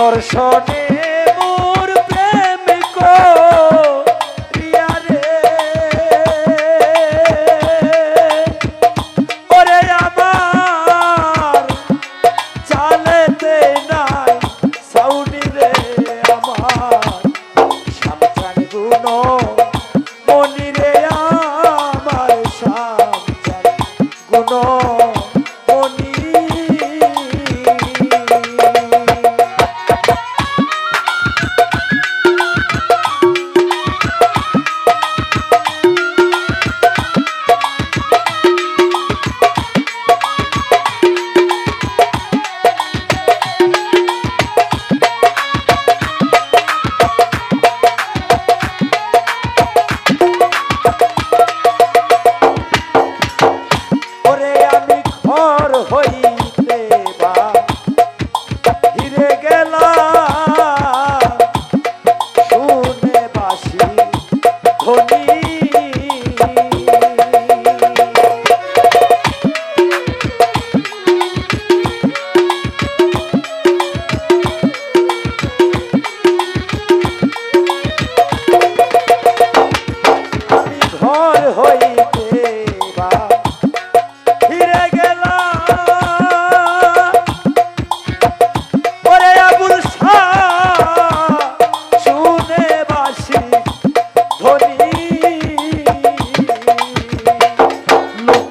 দর্শনে হইতে বা হিরে গেলা। শুনে বাসি ধনী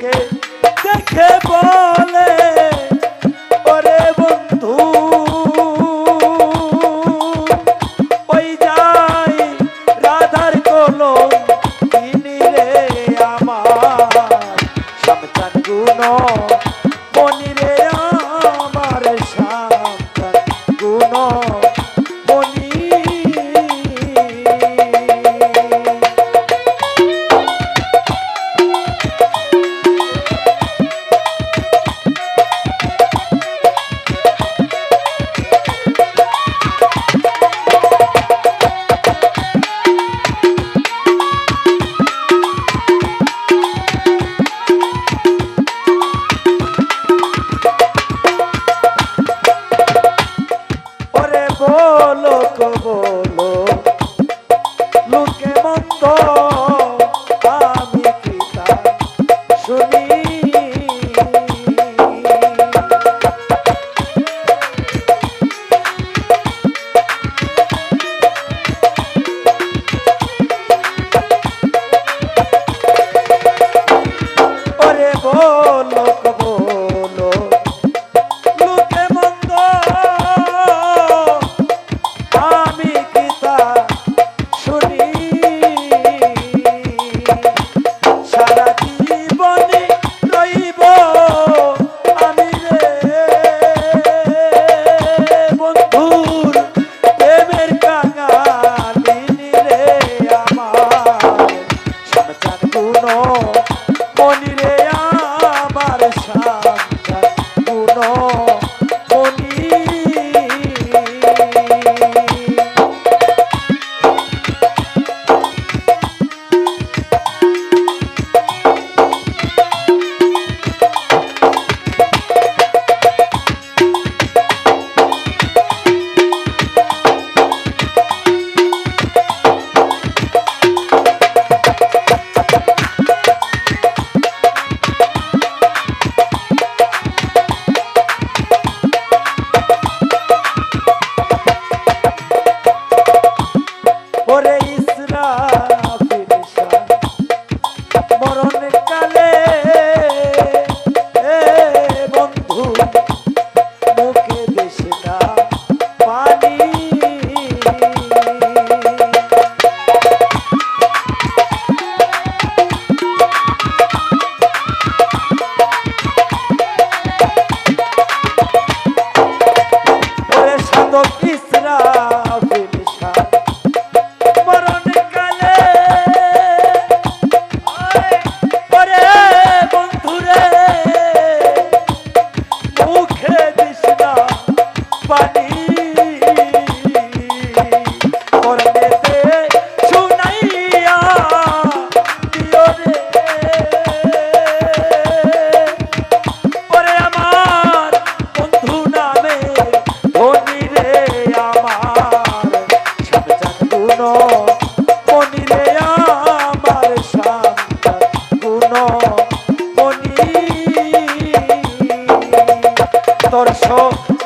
আমাকে দেখে বলে ওরে বন্ধু ওই যাই রাধার কলো তিনি রে গুণ todos. torçou